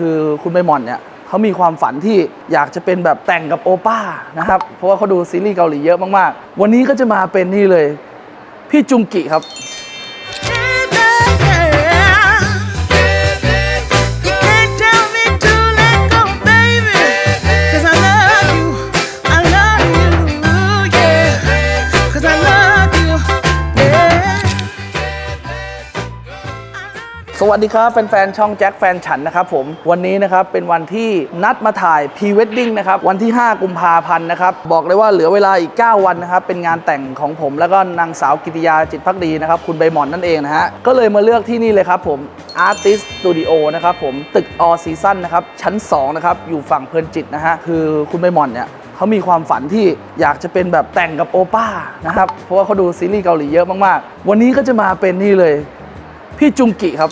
คือคุณใบหม่อนเนี่ยเขามีความฝันที่อยากจะเป็นแบบแต่งกับโอป้านะครับ เพราะว่าเขาดูซีรีส์เกาหลีเยอะมากๆ วันนี้ก็จะมาเป็นนี่เลย พี่จุงกิครับ สวัสดีครับ แฟนๆ ช่องแจ็คแฟนฉันนะครับผมวันนี้นะครับเป็นวันที่นัดมาถ่ายพรีเวดดิ้งนะครับวันที่ 5 กุมภาพันธ์นะครับบอกเลยว่าเหลือเวลาอีก 9 วันนะครับเป็นงานแต่งของผมแล้วก็นางสาวกิติยาจิตพักดีนะครับคุณใบหมอนนั่นเองนะฮะก็เลยมาเลือกที่นี่เลยครับผม Artist Studio นะครับผมตึก All Season นะครับชั้น2นะครับอยู่ฝั่งเพลินจิตนะฮะคือคุณใบหมอนเนี่ยเขามีความฝันที่อยากจะเป็นแบบแต่งกับโอป้านะครับเพราะว่าเขาดูซีรีส์เกาหลีเยอะมากๆ วันนี้ก็จะมาเป็นนี่เลย พี่จุงกิครับ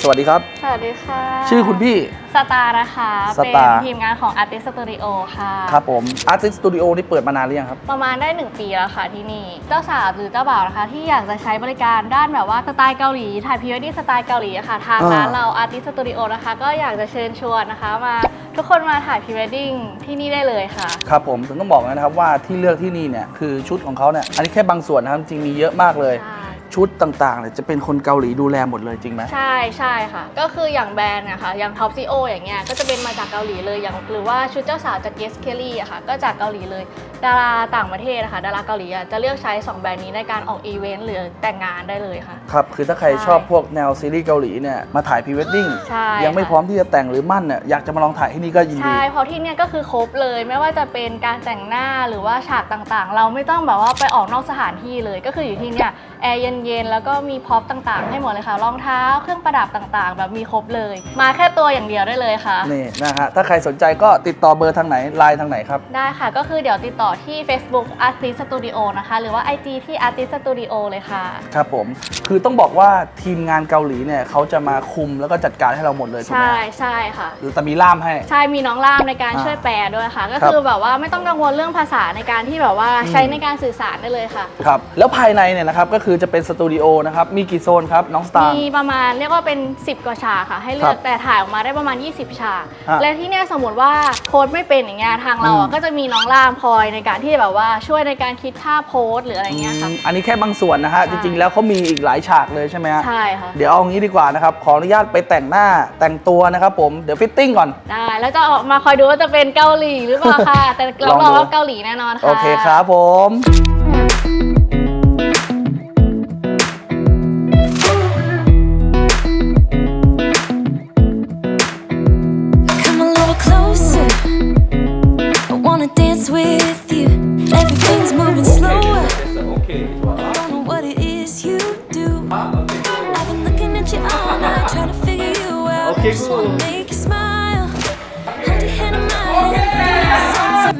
สวัสดีครับ สวัสดีค่ะชื่อคุณพี่สตาร์นะคะ สเป็นตาร์ ทีมงานของ Artist Studio ค่ะ ครับผม Artist Studio นี่เปิดมานานหรือยังครับ ประมาณได้ 1 ปีแล้วค่ะที่นี่ เจ้าสาวหรือเจ้าบ่าวนะคะ ที่อยากจะใช้บริการด้านแบบว่าสไตล์เกาหลี ถ่ายพรีเวดดิ้งสไตล์เกาหลีอะค่ะ ทางอ่า ร้านเรา Artist Studio นะคะ ก็อยากจะเชิญชวนนะคะมาทุกคนมาถ่ายพรีเวดดิ้งที่นี่ได้เลยค่ะ ครับผมถึงต้องบอกเลยนะครับว่าที่เลือกที่นี่เนี่ยคือชุดของเขาเนี่ยอันนี้แค่บางส่วนนะครับจริงๆมีเยอะมากเลย ใช่ ชุดต่างๆเนี่ยจะเป็นคนเกาหลีดูแลหมดเลยจริงไหมใช่ใช่ค่ะ ก็คืออย่างแบรนด์นะคะอย่างท็อปซีโออย่างเงี้ยก็จะเป็นมาจากเกาหลีเลยอย่างหรือว่าชุดเจ้าสาวจากเกสเคลลี่อะค่ะก็จากเกาหลีเลย ดาราต่างประเทศนะคะดาราเกาหลีอะจะเลือกใช้ 2 แบรนด์นี้ในการออกอีเวนต์หรือแต่งงานได้เลยค่ะ ครับคือถ้าใครใช่ชอบพวกแนวซีรีส์เกาหลีเนี่ยมาถ่ายพรีเวดดิ้งใช่ยังไม่ค่ะพร้อมที่จะแต่งหรือมั่นเนี่ยอยากจะมาลองถ่ายที่นี่ก็ยินดีใช่เพราะที่เนี่ยก็คือครบเลยไม่ว่าจะเป็นการแต่งหน้าหรือว่าฉากต่างๆ เราไม่ต้องแบบว่าไปออกนอกสถานที่เลยก็คืออยู่ที่เนี่ยแอร์เย็นๆ แล้วก็มีพร็อพต่างๆ ให้หมดเลยค่ะ รองเท้า เครื่องประดับต่างๆ แบบมีครบเลย มาแค่ตัวอย่างเดียวได้เลยค่ะ นี่นะฮะถ้าใครสนใจก็ติดต่อเบอร์ทางไหนไลน์ทางไหนครับ ได้ค่ะ ก็คือเดี๋ยวติดต่อที่ Facebook Artist Studio นะคะ หรือว่า IG ที่ Artist Studio เลยค่ะ ครับผม คือต้องบอกว่าทีมงานเกาหลีเนี่ยเขาจะมาคุมแล้วก็จัดการให้เราหมดเลยถูกไหมใช่ฮะใช่ค่ะ หรือแต่มีล่ามให้ ใช่มีน้องล่ามในการอ่าช่วยแปลด้วยค่ะ ก็ครับ คือแบบว่าไม่ต้องกังวลเรื่องภาษาในการที่แบบว่าใช้ในการสื่อสารได้เลยค่ะ ครับ แล้วภายในเนี่ยนะครับก็คือจะเป็นสตูดิโอนะครับ มีกี่โซนครับ น้องสตาร์มีประมาณเรียกว่าเป็น 10 กว่าฉากค่ะ ให้เลืคอรักบแต่ถ่ายออกมาได้ประมาณ 20 ฉากอะและที่เนี่ยสมมติว่าโพสต์ไม่เป็นอย่างเงี้ยทางเราอือะม ก็จะมีน้องล่ามคอยในการที่แบบว่าช่วยในการคิดท่าโพสต์หรืออะไรเงี้ยค่ะ อันนี้แค่บางส่วนนะฮะ ใช่ จริง ๆ แล้วเขามีอีกหลายฉากเลยใช่ไหมฮะ ใช่ค่ะ เดี๋ยวเอางี้ดีกว่านะครับ ขออนุญาตไปแต่งหน้าแต่งตัวนะครับผม เดี๋ยวฟิตติ้งก่อน ได้แล้วจะออกมาคอยดูว่าจะเป็นเกาหลีหรือเปล่าค่ะ แต่รับลองรองดู ว่าเกาหลีแน่นอนค่ะ โอเคครับผม Come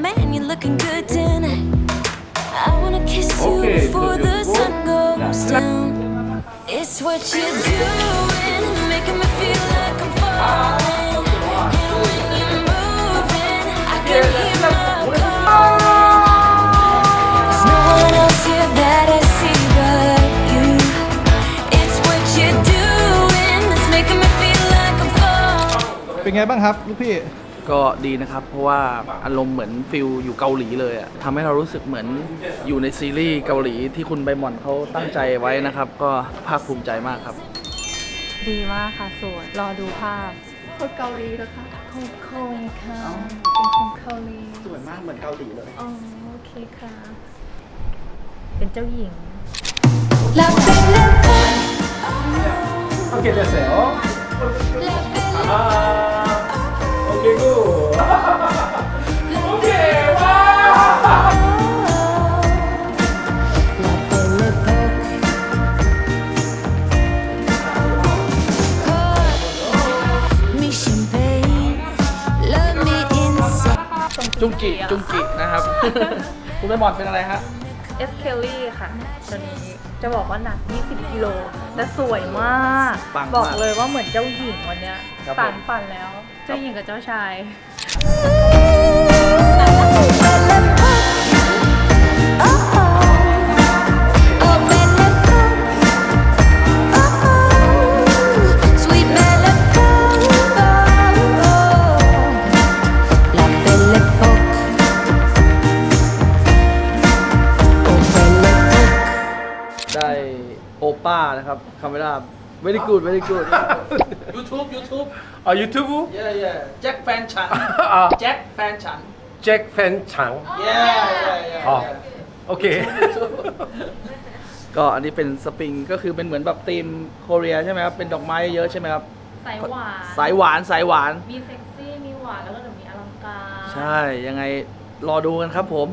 Man, you're looking good tonight. I wanna kiss you before the sun goes down. It's what you're doing, making me feel เป็นไงบ้างครับลูกพี่ ก็ดีนะครับ เพราะว่าอารมณ์เหมือนฟิลอยู่เกาหลีเลยอะทำให้เรารู้สึกเหมือนอยู่ในซีรีส์เกาหลีที่คุณใบหม่อนเขาตั้งใจไว้นะครับ ก็ภาคภูมิใจมากครับ ดีมากค่ะสวยรอดูภาพคนเกาหลีเหรอคะคงคงค่ะเป็นคนเกาหลีสวยมากเหมือนเกาหลีเลย อ๋อโอเคค่ะ เป็นเจ้าหญิงโอเคเดี๋ยวเสี่ย 아. จุงกิจุงกินะครับ คุณใบหม่อนเป็นอะไรฮะ เอสเคลลี่ค่ะตัวนี้จะบอกว่าหนัก 20กิโลแต่สวยมาก ปังมากบอกเลยว่าเหมือนเจ้าหญิงวันเนี้ยครับผม สารฝันแล้ว เจ้าหญิงกับเจ้าชาย very good very good YouTube YouTube อ๋อ YouTube yeah yeah Jack แฟนฉันอ่า แจ็คแฟนฉัน Jack Fan ฉัง yeah yeah yeah อ๋อ yeah โอเค ก็อันนี้เป็นสปริงก็คือเป็นเหมือนแบบธีมโคเรียใช่ไหมครับ เป็นดอกไม้เยอะใช่ไหมครับ สายหวานสายหวานสายหวาน มีเซ็กซี่ มีหวาน แล้วก็เดี๋มีอลังการ ใช่ ยังไงรอดูกันครับผม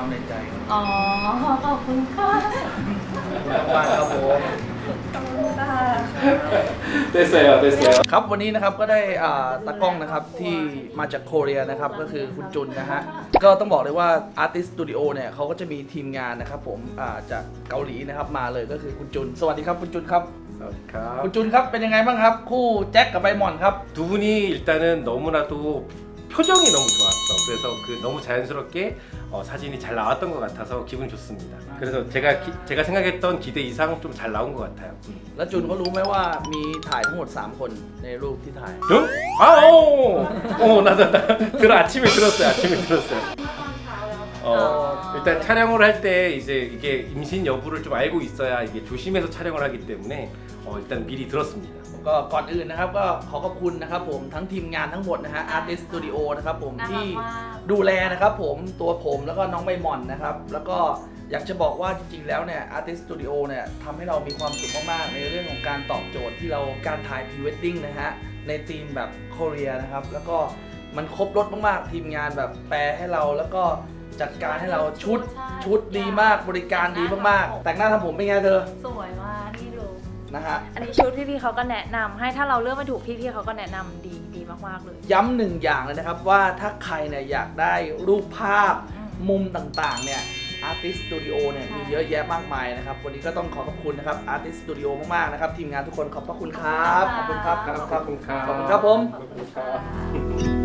ความในใจ อ๋อ ขอบคุณค่ะ มากครับผม 됐어요, 됐어요. ครับวันนี้นะครับก็ได้อ่าตากล้องนะครับที่มาจากโคเรียนะครับก็คือคุณจุนนะฮะก็ต้องบอกเลยว่า Artist Studio เนี่ยเขาก็จะมีทีมงานนะครับผมอ่าจากเกาหลีนะครับมาเลยก็คือคุณจุน สวัสดีครับคุณจุนครับ 사와디캅. คุณจุนครับเป็นยังไงบ้างครับ คู่แจ็คกับใบหมอนครับ 두 분이 일단은 너무나도 표정이 너무 좋았어. 그래서 그 너무 자연스럽게 어, 사진이 잘 나왔던 것 같아서 기분 좋습니다. 그래서 제가 기- 제가 생각했던 기대 이상 좀 잘 나온 것 같아요. 음. แล้วจุนเขารู้ไหมว่ามีถ่ายทั้งหมด 3 คนในรูปที่ถ่าย 응? 아, 어, 어, 나도 나, 들어 아침에 들었어요. 아침에 들었어요. 어, 일단 촬영을 할 때 이제 이게 임신 여부를 좀 알고 있어야 이게 조심해서 촬영을 하기 때문에 어, 일단 미리 들었습니다. ก็ก่อนอื่นนะครับ ก็ขอขอบคุณนะครับผมทั้งทีมงานทั้งหมดนะฮะ Artist Studio นะครับผมน่ารักที่มาก ดูแลนะครับผมตัวผมแล้วก็น้องใบหมอนนะครับ แล้วก็อยากจะบอกว่าจริงๆแล้วเนี่ย Artist Studio เนี่ยทำให้เรามีความสุขมากๆ ในเรื่องของการตอบโจทย์ที่เราการถ่าย Pre Wedding นะฮะ ในธีมแบบโคเรียนะครับ แล้วก็มันครบรถมากๆ ทีมงานแบบแปลให้เราแล้วก็จัดการให้เราชุดชุดดีมากบริการดีมากๆ แต่งหน้าทำผมเป็นไงเธอ สวยมาก นี่ดูนะฮะ อันนี้ชุดพี่ๆเขาก็แนะนำให้ถ้าเราเลือกไม่ถูกพี่ๆเขาก็แนะนำดีดีมากๆเลย ย้ำหนึ่งอย่างเลยนะครับว่าถ้าใครเนี่ยอยากได้รูปภาพมุมต่างๆเนี่ย Artist Studio เนี่ยมีเยอะแยะมากมายนะครับ วันนี้ก็ต้องขอขอบคุณนะครับ Artist Studio มากๆนะครับ ทีมงานทุกคนขอบพระคุณครับ ขอบคุณครับ ขอบคุณครับ ขอบคุณครับขอบคุณครับผม ขอบคุณครับ